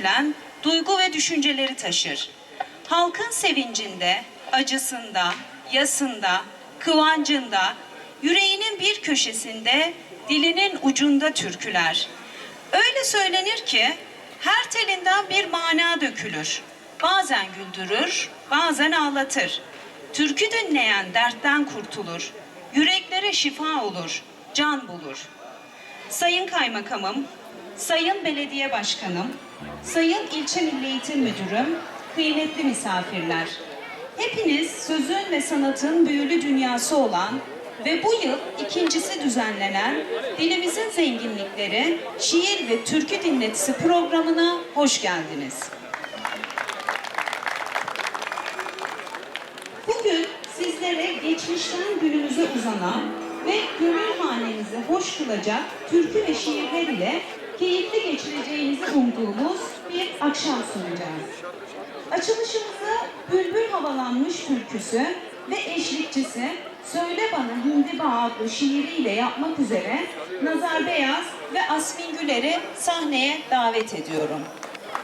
dökülen duygu ve düşünceleri taşır. Halkın sevincinde, acısında, yasında, kıvancında, yüreğinin bir köşesinde, dilinin ucunda türküler. Öyle söylenir ki her telinden bir mana dökülür. Bazen güldürür, bazen ağlatır. Türkü dinleyen dertten kurtulur. Yüreklere şifa olur, can bulur. Sayın Kaymakamım, Sayın Belediye Başkanım, Sayın İlçe Milli Eğitim Müdürüm, kıymetli misafirler. Hepiniz sözün ve sanatın büyülü dünyası olan ve bu yıl ikincisi düzenlenen Dilimizin Zenginlikleri Şiir ve Türkü Dinletisi programına hoş geldiniz. Bugün sizlere geçmişten günümüze uzanan ve gönül hanenizi hoş kılacak türkü ve şiirler ile keyifli geçireceğinizi umduğumuz bir akşam sunacağız. Açılışımızı Bülbül Havalanmış türküsü ve eşlikçisi Söyle Bana Hindiba adlı şiiriyle yapmak üzere Nazar Beyaz ve Asmin Güler'i sahneye davet ediyorum.